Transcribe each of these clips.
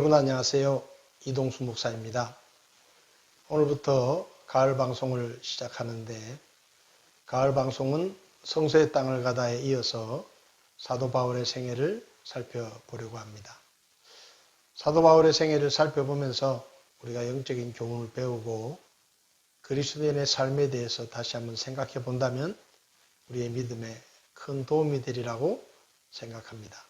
여러분 안녕하세요. 이동수 목사입니다. 오늘부터 가을 방송을 시작하는데 가을 방송은 성서의 땅을 가다에 이어서 사도 바울의 생애를 살펴보려고 합니다. 사도 바울의 생애를 살펴보면서 우리가 영적인 교훈을 배우고 그리스도인의 삶에 대해서 다시 한번 생각해 본다면 우리의 믿음에 큰 도움이 되리라고 생각합니다.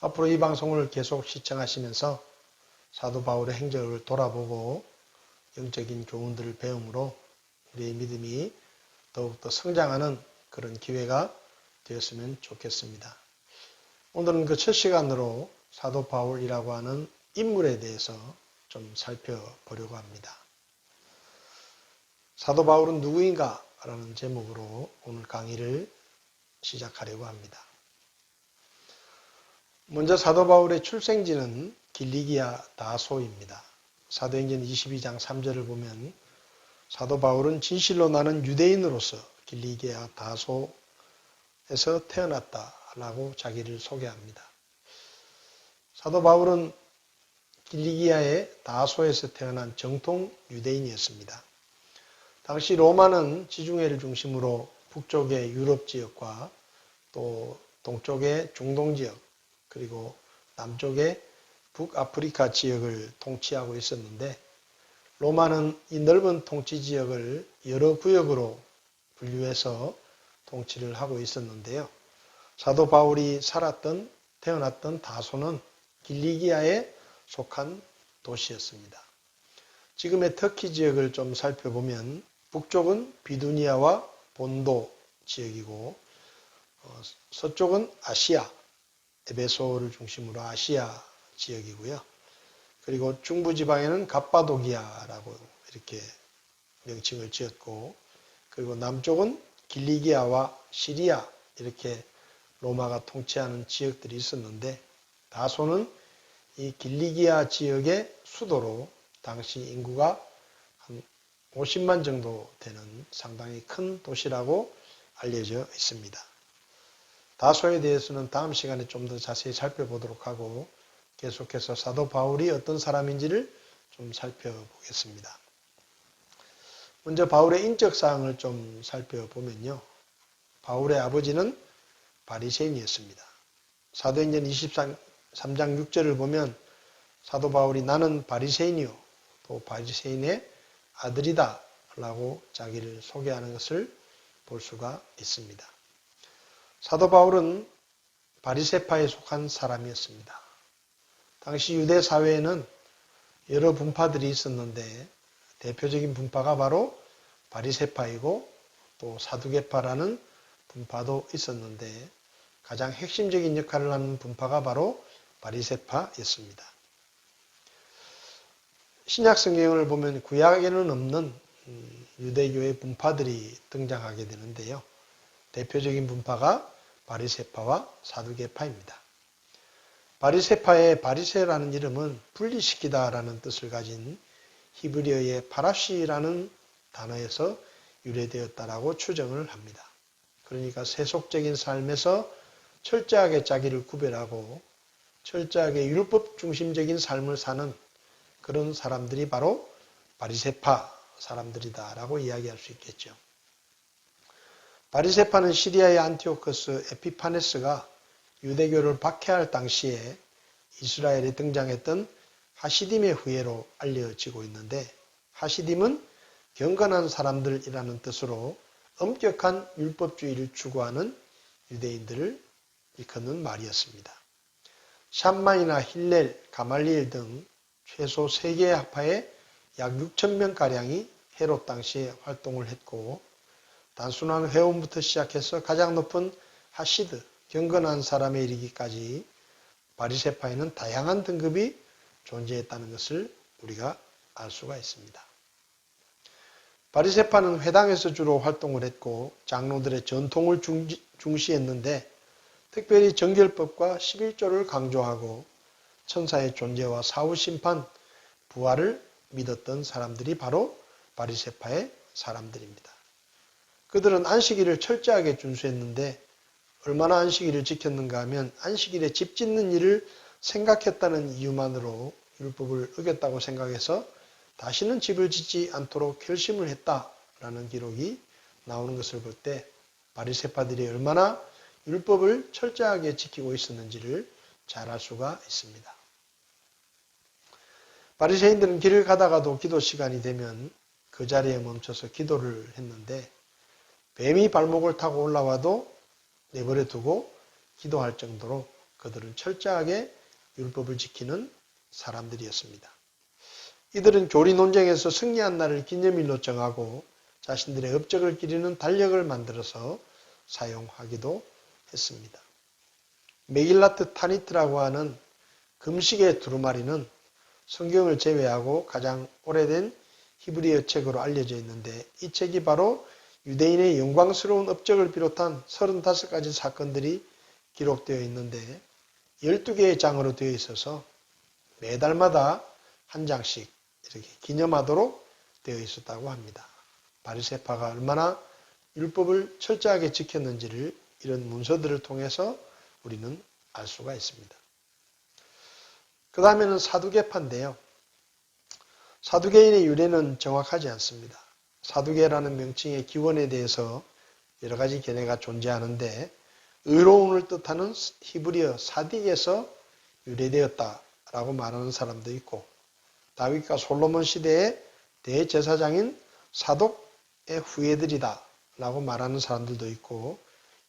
앞으로 이 방송을 계속 시청하시면서 사도 바울의 행적을 돌아보고 영적인 교훈들을 배움으로 우리의 믿음이 더욱더 성장하는 그런 기회가 되었으면 좋겠습니다. 오늘은 그 첫 시간으로 사도 바울이라고 하는 인물에 대해서 좀 살펴보려고 합니다. 사도 바울은 누구인가? 라는 제목으로 오늘 강의를 시작하려고 합니다. 먼저 사도 바울의 출생지는 길리기아 다소입니다. 사도행전 22장 3절을 보면 사도 바울은 진실로 나는 유대인으로서 길리기아 다소에서 태어났다라고 자기를 소개합니다. 사도 바울은 길리기아의 다소에서 태어난 정통 유대인이었습니다. 당시 로마는 지중해를 중심으로 북쪽의 유럽 지역과 또 동쪽의 중동 지역 그리고 남쪽의 북아프리카 지역을 통치하고 있었는데 로마는 이 넓은 통치 지역을 여러 구역으로 분류해서 통치를 하고 있었는데요. 사도 바울이 살았던 태어났던 다소는 길리기아에 속한 도시였습니다. 지금의 터키 지역을 좀 살펴보면 북쪽은 비두니아와 본도 지역이고 어, 서쪽은 아시아 에베소를 중심으로 아시아 지역이고요. 그리고 중부 지방에는 갑바도기아라고 이렇게 명칭을 지었고 그리고 남쪽은 길리기아와 시리아 이렇게 로마가 통치하는 지역들이 있었는데 다소는 이 길리기아 지역의 수도로 당시 인구가 한 50만 정도 되는 상당히 큰 도시라고 알려져 있습니다. 다소에 대해서는 다음 시간에 좀 더 자세히 살펴보도록 하고 계속해서 사도 바울이 어떤 사람인지를 좀 살펴보겠습니다. 먼저 바울의 인적 사항을 좀 살펴보면요. 바울의 아버지는 바리새인이었습니다. 사도행전 23장 6절을 보면 사도 바울이 나는 바리새인이요 또 바리새인의 아들이다 라고 자기를 소개하는 것을 볼 수가 있습니다. 사도 바울은 바리세파에 속한 사람이었습니다. 당시 유대 사회에는 여러 분파들이 있었는데 대표적인 분파가 바로 바리세파이고 또 사두개파라는 분파도 있었는데 가장 핵심적인 역할을 하는 분파가 바로 바리세파였습니다. 신약 성경을 보면 구약에는 없는 유대교의 분파들이 등장하게 되는데요. 대표적인 분파가 바리세파와 사두개파입니다. 바리세파의 바리세라는 이름은 분리시키다라는 뜻을 가진 히브리어의 파라시라는 단어에서 유래되었다라고 추정을 합니다. 그러니까 세속적인 삶에서 철저하게 자기를 구별하고 철저하게 율법 중심적인 삶을 사는 그런 사람들이 바로 바리세파 사람들이다라고 이야기할 수 있겠죠. 바리세파는 시리아의 안티오커스 에피파네스가 유대교를 박해할 당시에 이스라엘에 등장했던 하시딤의 후예로 알려지고 있는데 하시딤은 경건한 사람들이라는 뜻으로 엄격한 율법주의를 추구하는 유대인들을 일컫는 말이었습니다. 샴마이나 힐렐, 가말리엘 등 최소 3개의 학파에 약 6천 명가량이 헤롯 당시에 활동을 했고 단순한 회원부터 시작해서 가장 높은 하시드, 경건한 사람에 이르기까지 바리세파에는 다양한 등급이 존재했다는 것을 우리가 알 수가 있습니다. 바리세파는 회당에서 주로 활동을 했고 장로들의 전통을 중시했는데 특별히 정결법과 11조를 강조하고 천사의 존재와 사후 심판, 부활을 믿었던 사람들이 바로 바리세파의 사람들입니다. 그들은 안식일을 철저하게 준수했는데 얼마나 안식일을 지켰는가 하면 안식일에 집 짓는 일을 생각했다는 이유만으로 율법을 어겼다고 생각해서 다시는 집을 짓지 않도록 결심을 했다라는 기록이 나오는 것을 볼 때 바리새파들이 얼마나 율법을 철저하게 지키고 있었는지를 잘 알 수가 있습니다. 바리새인들은 길을 가다가도 기도 시간이 되면 그 자리에 멈춰서 기도를 했는데 뱀이 발목을 타고 올라와도 내버려 두고 기도할 정도로 그들은 철저하게 율법을 지키는 사람들이었습니다. 이들은 교리 논쟁에서 승리한 날을 기념일로 정하고 자신들의 업적을 기리는 달력을 만들어서 사용하기도 했습니다. 메길라트 타니트라고 하는 금식의 두루마리는 성경을 제외하고 가장 오래된 히브리어 책으로 알려져 있는데 이 책이 바로 유대인의 영광스러운 업적을 비롯한 35가지 사건들이 기록되어 있는데 12개의 장으로 되어 있어서 매달마다 한 장씩 이렇게 기념하도록 되어 있었다고 합니다. 바리세파가 얼마나 율법을 철저하게 지켰는지를 이런 문서들을 통해서 우리는 알 수가 있습니다. 그 다음에는 사두개파인데요. 사두개인의 유래는 정확하지 않습니다. 사두개라는 명칭의 기원에 대해서 여러 가지 견해가 존재하는데 의로움을 뜻하는 히브리어 사딕에서 유래되었다라고 말하는 사람도 있고 다윗과 솔로몬 시대의 대제사장인 사독의 후예들이다 라고 말하는 사람들도 있고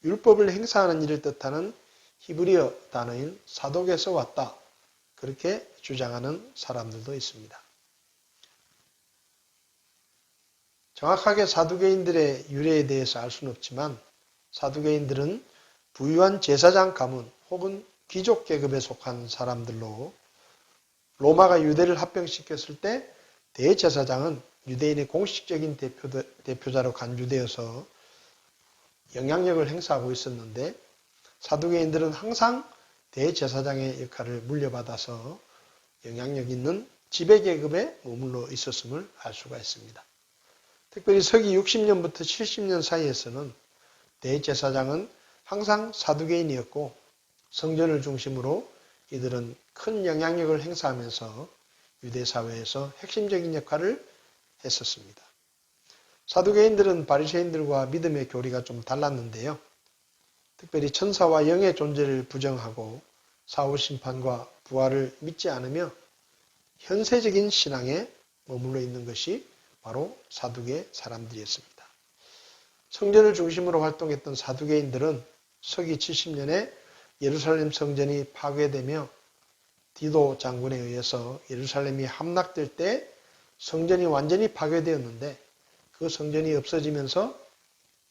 율법을 행사하는 일을 뜻하는 히브리어 단어인 사독에서 왔다 그렇게 주장하는 사람들도 있습니다. 정확하게 사두개인들의 유래에 대해서 알 수는 없지만 사두개인들은 부유한 제사장 가문 혹은 귀족 계급에 속한 사람들로 로마가 유대를 합병시켰을 때 대제사장은 유대인의 공식적인 대표, 자로 간주되어서 영향력을 행사하고 있었는데 사두개인들은 항상 대제사장의 역할을 물려받아서 영향력 있는 지배계급에 머물러 있었음을 알 수가 있습니다. 특별히 서기 60년부터 70년 사이에서는 대제사장은 항상 사두개인이었고 성전을 중심으로 이들은 큰 영향력을 행사하면서 유대 사회에서 핵심적인 역할을 했었습니다. 사두개인들은 바리새인들과 믿음의 교리가 좀 달랐는데요. 특별히 천사와 영의 존재를 부정하고 사후 심판과 부활을 믿지 않으며 현세적인 신앙에 머물러 있는 것이 바로 사두개 사람들이었습니다. 성전을 중심으로 활동했던 사두개인들은 서기 70년에 예루살렘 성전이 파괴되며 디도 장군에 의해서 예루살렘이 함락될 때 성전이 완전히 파괴되었는데 그 성전이 없어지면서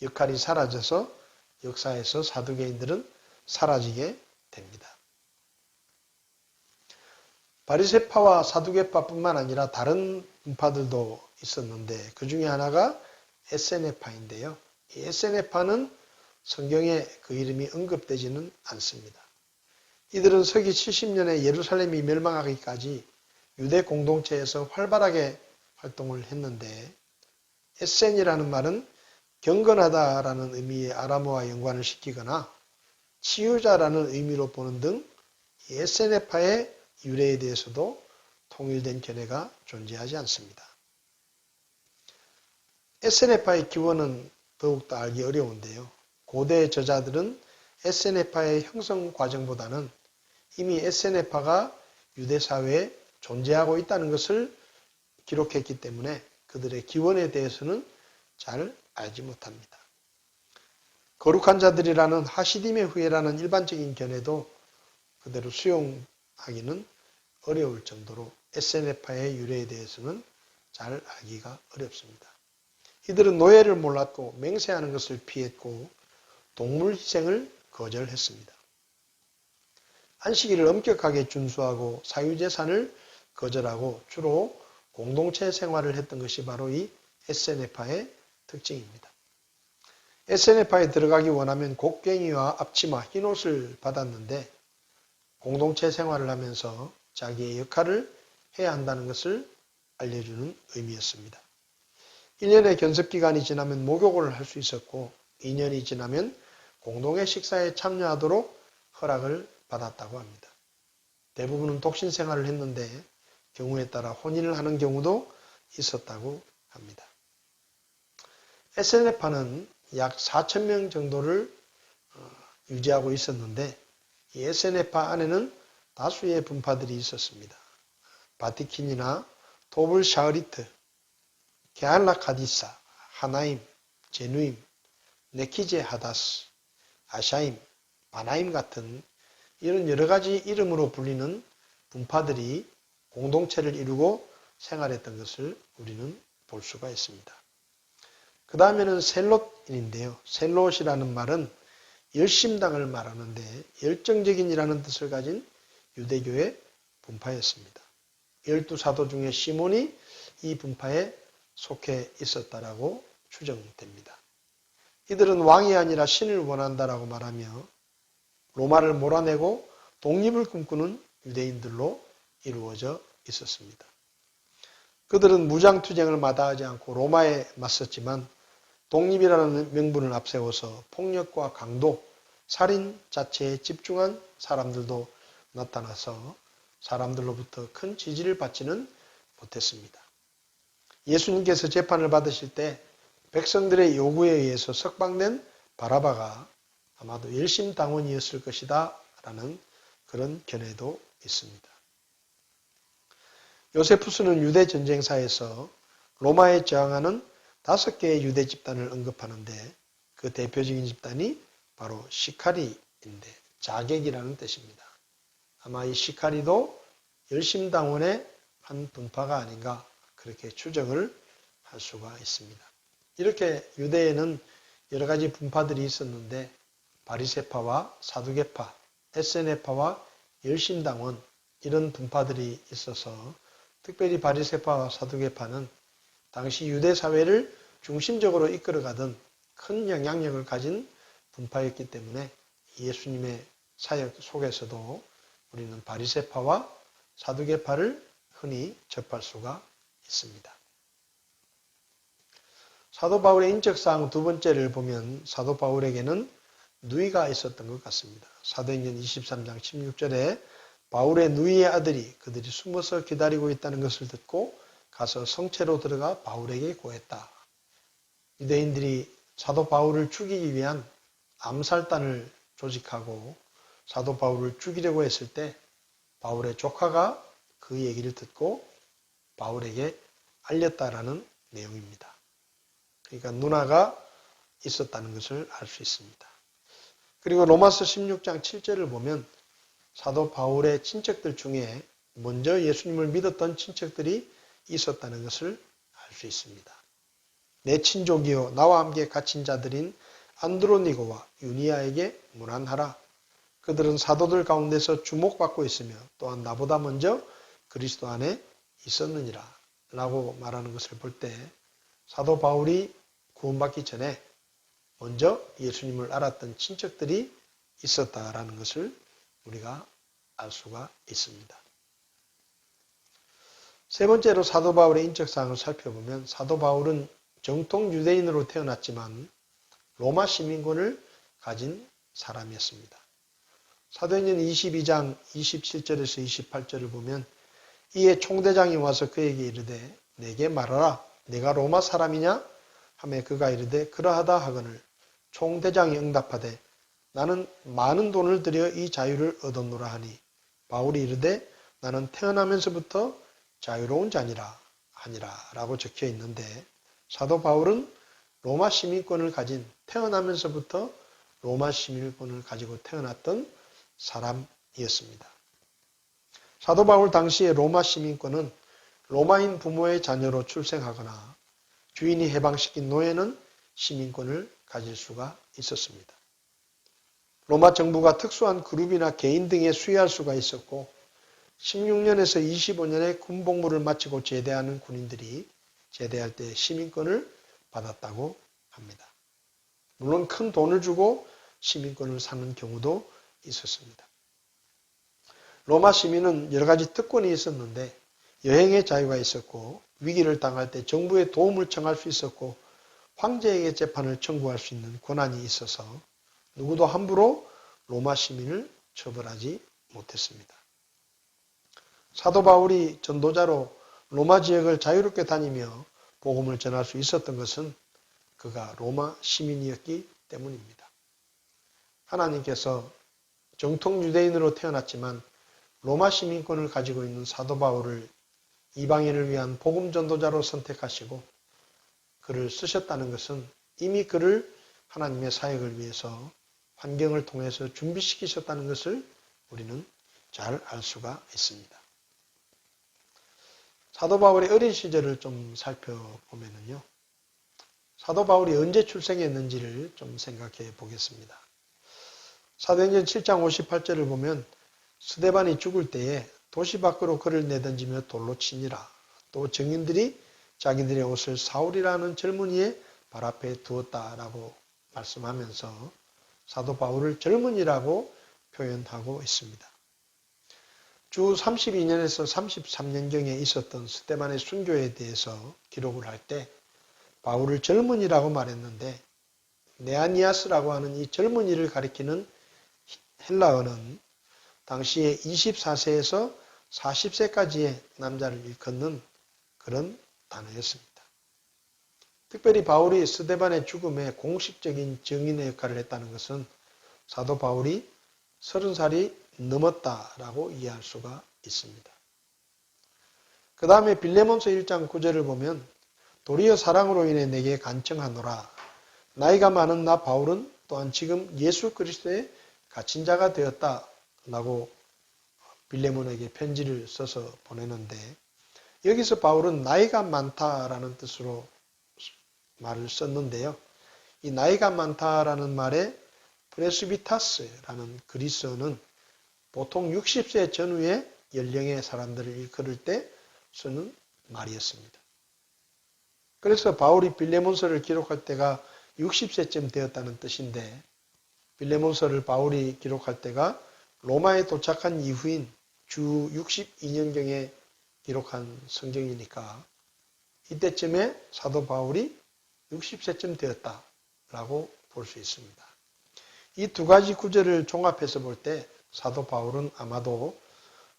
역할이 사라져서 역사에서 사두개인들은 사라지게 됩니다. 바리세파와 사두개파뿐만 아니라 다른 분파들도 있었는데 그 중에 하나가 에세네파인데요. 이 에세네파는 성경에 그 이름이 언급되지는 않습니다. 이들은 서기 70년에 예루살렘이 멸망하기까지 유대 공동체에서 활발하게 활동을 했는데 에센이라는 말은 경건하다라는 의미의 아람어와 연관을 시키거나 치유자라는 의미로 보는 등 에세네파의 유래에 대해서도 통일된 견해가 존재하지 않습니다. 에세네파의 기원은 더욱더 알기 어려운데요. 고대 저자들은 에세네파의 형성 과정보다는 이미 에세네파가 유대 사회에 존재하고 있다는 것을 기록했기 때문에 그들의 기원에 대해서는 잘 알지 못합니다. 거룩한 자들이라는 하시딤의 후예라는 일반적인 견해도 그대로 수용하기는 어려울 정도로 SNF파의 유래에 대해서는 잘 알기가 어렵습니다. 이들은 노예를 몰랐고 맹세하는 것을 피했고 동물 희생을 거절했습니다. 안식일을 엄격하게 준수하고 사유재산을 거절하고 주로 공동체 생활을 했던 것이 바로 이 SNF파의 특징입니다. SNF파에 들어가기 원하면 곡괭이와 앞치마, 흰옷을 받았는데 공동체 생활을 하면서 자기의 역할을 해야 한다는 것을 알려주는 의미였습니다. 1년의 견습 기간이 지나면 목욕을 할 수 있었고 2년이 지나면 공동의 식사에 참여하도록 허락을 받았다고 합니다. 대부분은 독신 생활을 했는데 경우에 따라 혼인을 하는 경우도 있었다고 합니다. SNF파는 약 4천 명 정도를 어, 유지하고 있었는데 이 SNF파 안에는 다수의 분파들이 있었습니다. 바티킨이나 도블 샤흐리트, 게알라 카디사, 하나임, 제누임, 네키제 하다스, 아샤임, 바나임 같은 이런 여러 가지 이름으로 불리는 분파들이 공동체를 이루고 생활했던 것을 우리는 볼 수가 있습니다. 그 다음에는 셀롯인인데요. 셀롯이라는 말은 열심당을 말하는데 열정적인이라는 뜻을 가진 유대교의 분파였습니다. 열두 사도 중에 시몬이 이 분파에 속해 있었다라고 추정됩니다. 이들은 왕이 아니라 신을 원한다라고 말하며 로마를 몰아내고 독립을 꿈꾸는 유대인들로 이루어져 있었습니다. 그들은 무장투쟁을 마다하지 않고 로마에 맞섰지만 독립이라는 명분을 앞세워서 폭력과 강도, 살인 자체에 집중한 사람들도 나타나서 사람들로부터 큰 지지를 받지는 못했습니다. 예수님께서 재판을 받으실 때 백성들의 요구에 의해서 석방된 바라바가 아마도 열심 당원이었을 것이다 라는 그런 견해도 있습니다. 요세푸스는 유대 전쟁사에서 로마에 저항하는 다섯 개의 유대 집단을 언급하는데 그 대표적인 집단이 바로 시카리인데 자객이라는 뜻입니다. 아마 이 시카리도 열심당원의 한 분파가 아닌가 그렇게 추정을 할 수가 있습니다. 이렇게 유대에는 여러 가지 분파들이 있었는데 바리세파와 사두개파, 에세네파와 열심당원 이런 분파들이 있어서 특별히 바리세파와 사두개파는 당시 유대 사회를 중심적으로 이끌어가던 큰 영향력을 가진 분파였기 때문에 예수님의 사역 속에서도 우리는 바리세파와 사두개파를 흔히 접할 수가 있습니다. 사도 바울의 인적사항 두 번째를 보면 사도 바울에게는 누이가 있었던 것 같습니다. 사도행전 23장 16절에 바울의 누이의 아들이 그들이 숨어서 기다리고 있다는 것을 듣고 가서 성체로 들어가 바울에게 고했다. 유대인들이 사도 바울을 죽이기 위한 암살단을 조직하고 사도 바울을 죽이려고 했을 때 바울의 조카가 그 얘기를 듣고 바울에게 알렸다라는 내용입니다. 그러니까 누나가 있었다는 것을 알 수 있습니다. 그리고 로마서 16장 7절을 보면 사도 바울의 친척들 중에 먼저 예수님을 믿었던 친척들이 있었다는 것을 알 수 있습니다. 내 친족이요 나와 함께 갇힌 자들인 안드로니고와 유니아에게 문안하라. 그들은 사도들 가운데서 주목받고 있으며 또한 나보다 먼저 그리스도 안에 있었느니라. 라고 말하는 것을 볼 때 사도 바울이 구원받기 전에 먼저 예수님을 알았던 친척들이 있었다라는 것을 우리가 알 수가 있습니다. 세 번째로 사도 바울의 인적사항을 살펴보면 사도 바울은 정통 유대인으로 태어났지만 로마 시민권을 가진 사람이었습니다. 사도행전 22장 27절에서 28절을 보면 이에 총대장이 와서 그에게 이르되 내게 말하라. 내가 로마 사람이냐? 하매 그가 이르되 그러하다. 하거늘 총대장이 응답하되 나는 많은 돈을 들여 이 자유를 얻었노라 하니. 바울이 이르되 나는 태어나면서부터 자유로운 자니라 하니라. 라고 적혀 있는데 사도 바울은 로마 시민권을 가진 태어나면서부터 로마 시민권을 가지고 태어났던 사람이었습니다. 사도 바울 당시의 로마 시민권은 로마인 부모의 자녀로 출생하거나 주인이 해방시킨 노예는 시민권을 가질 수가 있었습니다. 로마 정부가 특수한 그룹이나 개인 등에 수여할 수가 있었고 16년에서 25년의 군복무를 마치고 제대하는 군인들이 제대할 때 시민권을 받았다고 합니다. 물론 큰 돈을 주고 시민권을 사는 경우도 있었습니다. 로마 시민은 여러 가지 특권이 있었는데 여행의 자유가 있었고 위기를 당할 때 정부의 도움을 청할 수 있었고 황제에게 재판을 청구할 수 있는 권한이 있어서 누구도 함부로 로마 시민을 처벌하지 못했습니다. 사도 바울이 전도자로 로마 지역을 자유롭게 다니며 복음을 전할 수 있었던 것은 그가 로마 시민이었기 때문입니다. 하나님께서 정통 유대인으로 태어났지만 로마 시민권을 가지고 있는 사도 바울을 이방인을 위한 복음 전도자로 선택하시고 그를 쓰셨다는 것은 이미 그를 하나님의 사역을 위해서 환경을 통해서 준비시키셨다는 것을 우리는 잘 알 수가 있습니다. 사도 바울의 어린 시절을 좀 살펴보면요. 사도 바울이 언제 출생했는지를 좀 생각해 보겠습니다. 사도행전 7장 58절을 보면 스데반이 죽을 때에 도시 밖으로 그를 내던지며 돌로 치니라. 또 증인들이 자기들의 옷을 사울이라는 젊은이의 발 앞에 두었다라고 말씀하면서 사도 바울을 젊은이라고 표현하고 있습니다. 주 32년에서 33년경에 있었던 스테반의 순교에 대해서 기록을 할 때 바울을 젊은이라고 말했는데 네아니아스라고 하는 이 젊은이를 가리키는 헬라어는 당시에 24세에서 40세까지의 남자를 일컫는 그런 단어였습니다. 특별히 바울이 스데반의 죽음에 공식적인 증인의 역할을 했다는 것은 사도 바울이 30살이 넘었다라고 이해할 수가 있습니다. 그 다음에 빌레몬서 1장 9절을 보면 도리어 사랑으로 인해 내게 간청하노라. 나이가 많은 나 바울은 또한 지금 예수 그리스도의 갇힌 자가 되었다 라고 빌레몬에게 편지를 써서 보내는데 여기서 바울은 나이가 많다라는 뜻으로 말을 썼는데요. 이 나이가 많다라는 말에 프레스비타스라는 그리스어는 보통 60세 전후의 연령의 사람들을 일컬을 때 쓰는 말이었습니다. 그래서 바울이 빌레몬서를 기록할 때가 60세쯤 되었다는 뜻인데 빌레몬서를 바울이 기록할 때가 로마에 도착한 이후인 주 62년경에 기록한 성경이니까 이때쯤에 사도 바울이 60세쯤 되었다라고 볼 수 있습니다. 이 두 가지 구절을 종합해서 볼 때 사도 바울은 아마도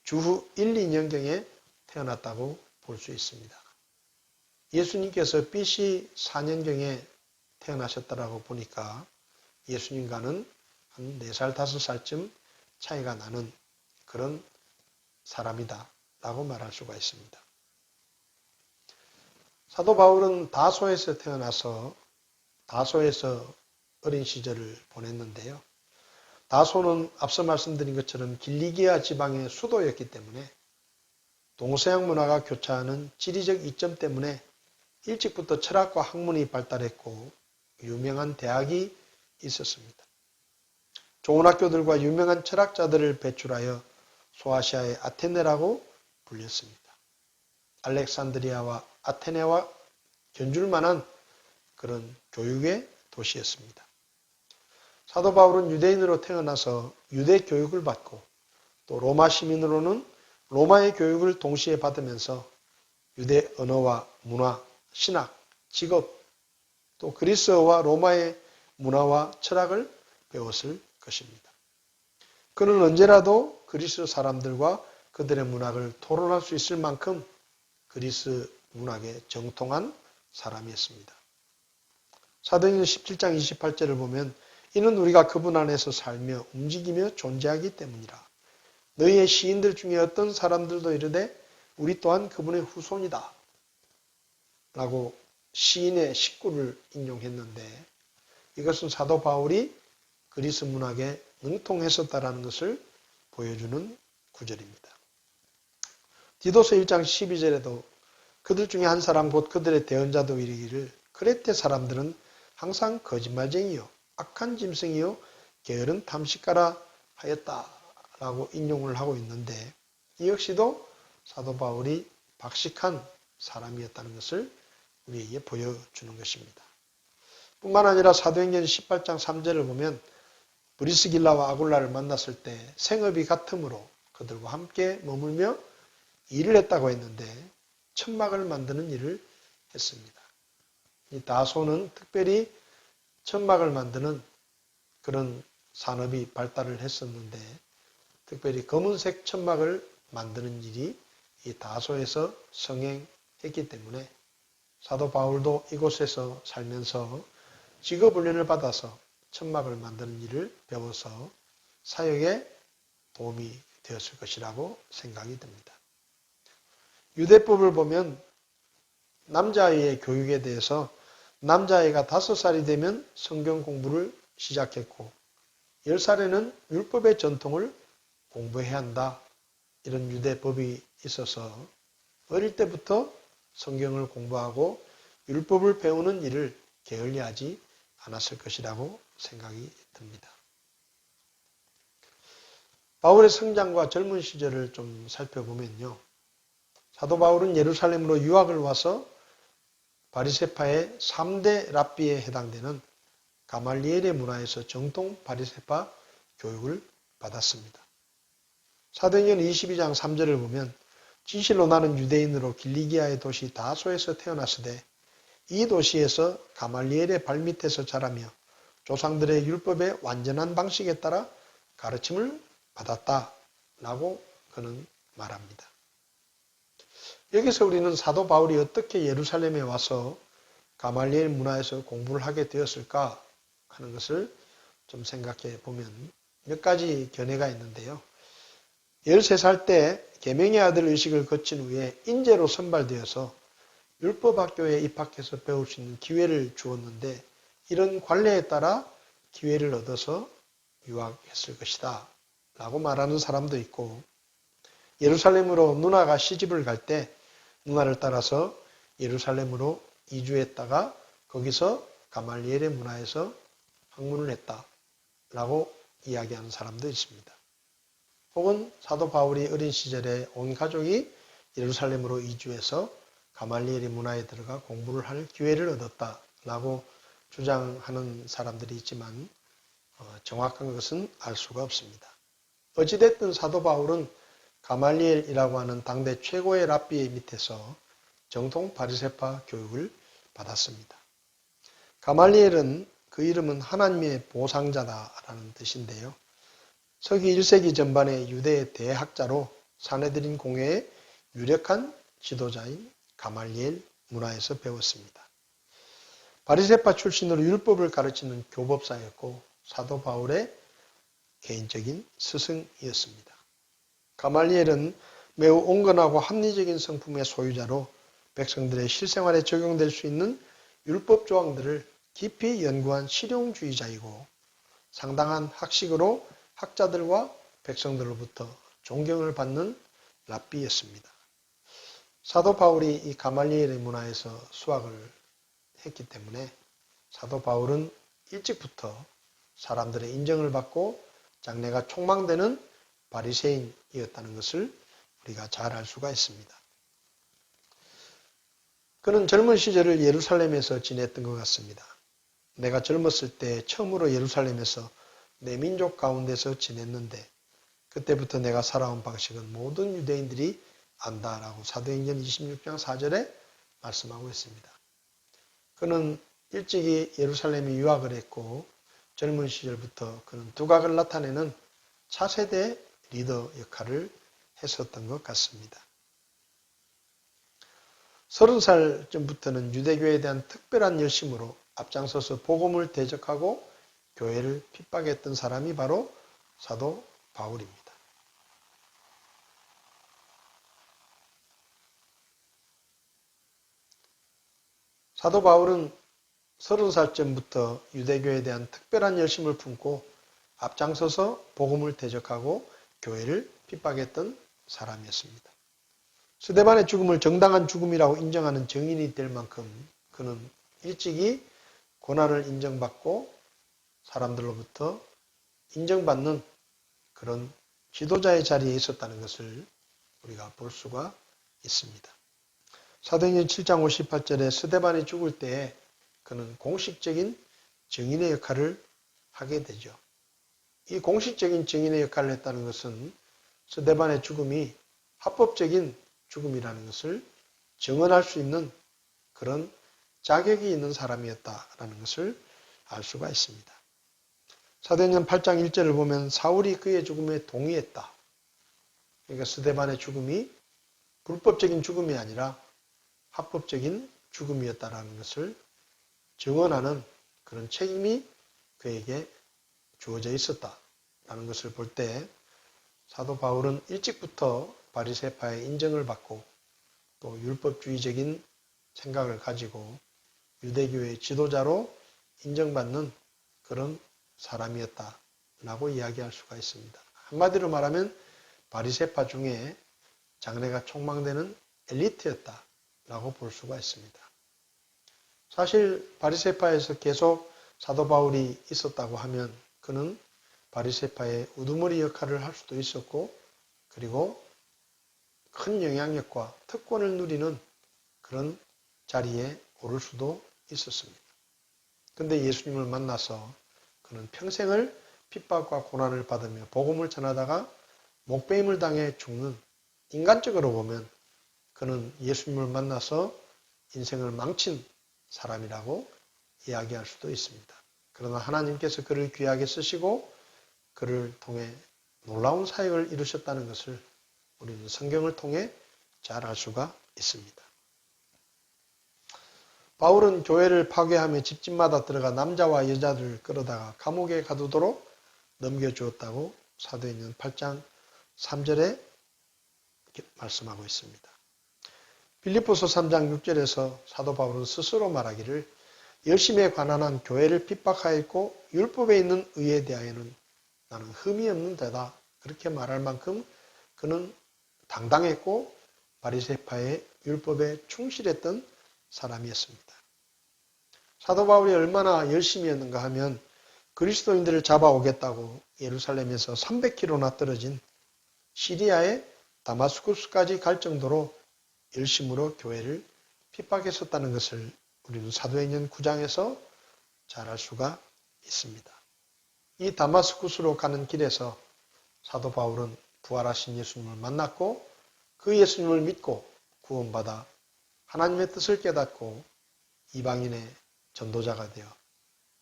주후 1, 2년경에 태어났다고 볼 수 있습니다. 예수님께서 BC 4년경에 태어나셨다라고 보니까 예수님과는 한 4살, 5살쯤 차이가 나는 그런 사람이다 라고 말할 수가 있습니다. 사도 바울은 다소에서 태어나서 다소에서 어린 시절을 보냈는데요. 다소는 앞서 말씀드린 것처럼 길리기아 지방의 수도였기 때문에 동서양 문화가 교차하는 지리적 이점 때문에 일찍부터 철학과 학문이 발달했고 유명한 대학이 있었습니다. 좋은 학교들과 유명한 철학자들을 배출하여 소아시아의 아테네라고 불렸습니다. 알렉산드리아와 아테네와 견줄 만한 그런 교육의 도시였습니다. 사도 바울은 유대인으로 태어나서 유대 교육을 받고 또 로마 시민으로는 로마의 교육을 동시에 받으면서 유대 언어와 문화, 신학, 직업, 또 그리스어와 로마의 문화와 철학을 배웠을 것입니다. 그는 언제라도 그리스 사람들과 그들의 문학을 토론할 수 있을 만큼 그리스 문학에 정통한 사람이었습니다. 사도행전 17장 28절을 보면 이는 우리가 그분 안에서 살며 움직이며 존재하기 때문이라. 너희의 시인들 중에 어떤 사람들도 이르되 우리 또한 그분의 후손이다. 라고 시인의 식구를 인용했는데 이것은 사도 바울이 그리스 문학에 능통했었다라는 것을 보여주는 구절입니다. 디도서 1장 12절에도 그들 중에 한 사람 곧 그들의 대언자도 이르기를 크레테 사람들은 항상 거짓말쟁이요 악한 짐승이요 게으른 탐식가라 하였다라고 인용을 하고 있는데 이 역시도 사도 바울이 박식한 사람이었다는 것을 우리에게 보여주는 것입니다. 뿐만 아니라 사도행전 18장 3절을 보면 브리스길라와 아굴라를 만났을 때 생업이 같으므로 그들과 함께 머물며 일을 했다고 했는데 천막을 만드는 일을 했습니다. 이 다소는 특별히 천막을 만드는 그런 산업이 발달을 했었는데 특별히 검은색 천막을 만드는 일이 이 다소에서 성행했기 때문에 사도 바울도 이곳에서 살면서 직업 훈련을 받아서 천막을 만드는 일을 배워서 사역에 도움이 되었을 것이라고 생각이 듭니다. 유대법을 보면 남자아이의 교육에 대해서 남자아이가 다섯 살이 되면 성경 공부를 시작했고, 열 살에는 율법의 전통을 공부해야 한다. 이런 유대법이 있어서 어릴 때부터 성경을 공부하고 율법을 배우는 일을 게을리하지 않았을 것이라고 생각이 듭니다. 바울의 성장과 젊은 시절을 좀 살펴보면요. 사도 바울은 예루살렘으로 유학을 와서 바리세파의 3대 랍비에 해당되는 가말리엘의 문화에서 정통 바리세파 교육을 받았습니다. 사도행전 22장 3절을 보면 진실로 나는 유대인으로 길리기아의 도시 다소에서 태어났으되 이 도시에서 가말리엘의 발밑에서 자라며 조상들의 율법의 완전한 방식에 따라 가르침을 받았다라고 그는 말합니다. 여기서 우리는 사도 바울이 어떻게 예루살렘에 와서 가말리엘 문화에서 공부를 하게 되었을까 하는 것을 좀 생각해 보면 몇 가지 견해가 있는데요. 13살 때 계명의 아들 의식을 거친 후에 인재로 선발되어서 율법학교에 입학해서 배울 수 있는 기회를 주었는데 이런 관례에 따라 기회를 얻어서 유학했을 것이다. 라고 말하는 사람도 있고 예루살렘으로 누나가 시집을 갈 때 누나를 따라서 예루살렘으로 이주했다가 거기서 가말리엘의 문화에서 학문을 했다. 라고 이야기하는 사람도 있습니다. 혹은 사도 바울이 어린 시절에 온 가족이 예루살렘으로 이주해서 가말리엘의 문화에 들어가 공부를 할 기회를 얻었다 라고 주장하는 사람들이 있지만 어, 정확한 것은 알 수가 없습니다. 어찌됐든 사도 바울은 가말리엘이라고 하는 당대 최고의 랍비의 밑에서 정통 바리세파 교육을 받았습니다. 가말리엘은 그 이름은 하나님의 보상자다라는 뜻인데요. 서기 1세기 전반의 유대의 대학자로 사내들인 공회의 유력한 지도자인 가말리엘 문화에서 배웠습니다. 바리세파 출신으로 율법을 가르치는 교법사였고 사도 바울의 개인적인 스승이었습니다. 가말리엘은 매우 온건하고 합리적인 성품의 소유자로 백성들의 실생활에 적용될 수 있는 율법 조항들을 깊이 연구한 실용주의자이고 상당한 학식으로 학자들과 백성들로부터 존경을 받는 랍비였습니다. 사도 바울이 이 가말리엘의 문화에서 수학을 했기 때문에 사도 바울은 일찍부터 사람들의 인정을 받고 장래가 촉망되는 바리새인이었다는 것을 우리가 잘 알 수가 있습니다. 그는 젊은 시절을 예루살렘에서 지냈던 것 같습니다. 내가 젊었을 때 처음으로 예루살렘에서 내 민족 가운데서 지냈는데 그때부터 내가 살아온 방식은 모든 유대인들이 안다라고 사도행전 26장 4절에 말씀하고 있습니다. 그는 일찍이 예루살렘에 유학을 했고 젊은 시절부터 그는 두각을 나타내는 차세대 리더 역할을 했었던 것 같습니다. 서른 살 전부터는 유대교에 대한 특별한 열심으로 앞장서서 복음을 대적하고 교회를 핍박했던 사람이 바로 사도 바울입니다. 사도 바울은 서른 살쯤부터 유대교에 대한 특별한 열심을 품고 앞장서서 복음을 대적하고 교회를 핍박했던 사람이었습니다. 스데반의 죽음을 정당한 죽음이라고 인정하는 정인이 될 만큼 그는 일찍이 고난을 인정받고 사람들로부터 인정받는 그런 지도자의 자리에 있었다는 것을 우리가 볼 수가 있습니다. 사도행전 7장 58절에 스데반이 죽을 때에 그는 공식적인 증인의 역할을 하게 되죠. 이 공식적인 증인의 역할을 했다는 것은 스데반의 죽음이 합법적인 죽음이라는 것을 증언할 수 있는 그런 자격이 있는 사람이었다라는 것을 알 수가 있습니다. 사도행전 8장 1절을 보면 사울이 그의 죽음에 동의했다. 그러니까 스데반의 죽음이 불법적인 죽음이 아니라 합법적인 죽음이었다라는 것을 증언하는 그런 책임이 그에게 주어져 있었다라는 것을 볼 때 사도 바울은 일찍부터 바리세파의 인정을 받고 또 율법주의적인 생각을 가지고 유대교의 지도자로 인정받는 그런 사람이었다라고 이야기할 수가 있습니다. 한마디로 말하면 바리세파 중에 장래가 촉망되는 엘리트였다 라고 볼 수가 있습니다. 사실 바리세파에서 계속 사도 바울이 있었다고 하면 그는 바리세파의 우두머리 역할을 할 수도 있었고 그리고 큰 영향력과 특권을 누리는 그런 자리에 오를 수도 있었습니다. 근데 예수님을 만나서 그는 평생을 핍박과 고난을 받으며 복음을 전하다가 목배임을 당해 죽는 인간적으로 보면 그는 예수님을 만나서 인생을 망친 사람이라고 이야기할 수도 있습니다. 그러나 하나님께서 그를 귀하게 쓰시고 그를 통해 놀라운 사역을 이루셨다는 것을 우리는 성경을 통해 잘 알 수가 있습니다. 바울은 교회를 파괴하며 집집마다 들어가 남자와 여자들을 끌어다가 감옥에 가두도록 넘겨주었다고 사도행전 8장 3절에 말씀하고 있습니다. 빌리포서 3장 6절에서 사도 바울은 스스로 말하기를 열심에 관한 한 교회를 핍박하였고 율법에 있는 의에 대하여는 나는 흠이 없는 데다 그렇게 말할 만큼 그는 당당했고 바리세파의 율법에 충실했던 사람이었습니다. 사도 바울이 얼마나 열심히 했는가 하면 그리스도인들을 잡아오겠다고 예루살렘에서 300km나 떨어진 시리아의 다마스쿠스까지 갈 정도로 열심으로 교회를 핍박했었다는 것을 우리는 사도행전 9장에서 잘 알 수가 있습니다. 이 다마스쿠스로 가는 길에서 사도 바울은 부활하신 예수님을 만났고 그 예수님을 믿고 구원받아 하나님의 뜻을 깨닫고 이방인의 전도자가 되어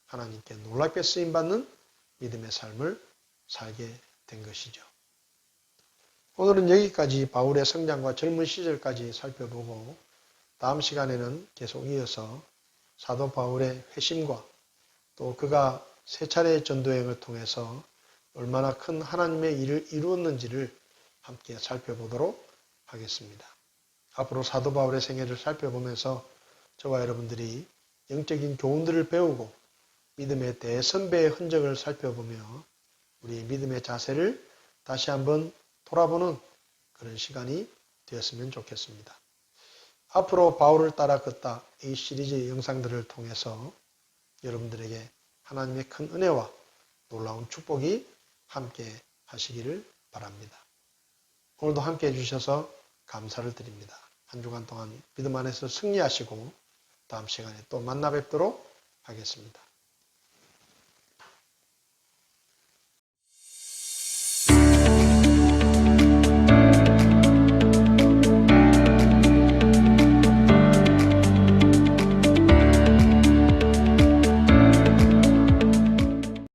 하나님께 놀랍게 쓰임받는 믿음의 삶을 살게 된 것이죠. 오늘은 여기까지 바울의 성장과 젊은 시절까지 살펴보고 다음 시간에는 계속 이어서 사도 바울의 회심과 또 그가 세 차례의 전도행을 통해서 얼마나 큰 하나님의 일을 이루었는지를 함께 살펴보도록 하겠습니다. 앞으로 사도 바울의 생애를 살펴보면서 저와 여러분들이 영적인 교훈들을 배우고 믿음의 대선배의 흔적을 살펴보며 우리 믿음의 자세를 다시 한번 돌아보는 그런 시간이 되었으면 좋겠습니다. 앞으로 바울을 따라 걷다 이 시리즈 영상들을 통해서 여러분들에게 하나님의 큰 은혜와 놀라운 축복이 함께 하시기를 바랍니다. 오늘도 함께 해주셔서 감사를 드립니다. 한 주간 동안 믿음 안에서 승리하시고 다음 시간에 또 만나 뵙도록 하겠습니다.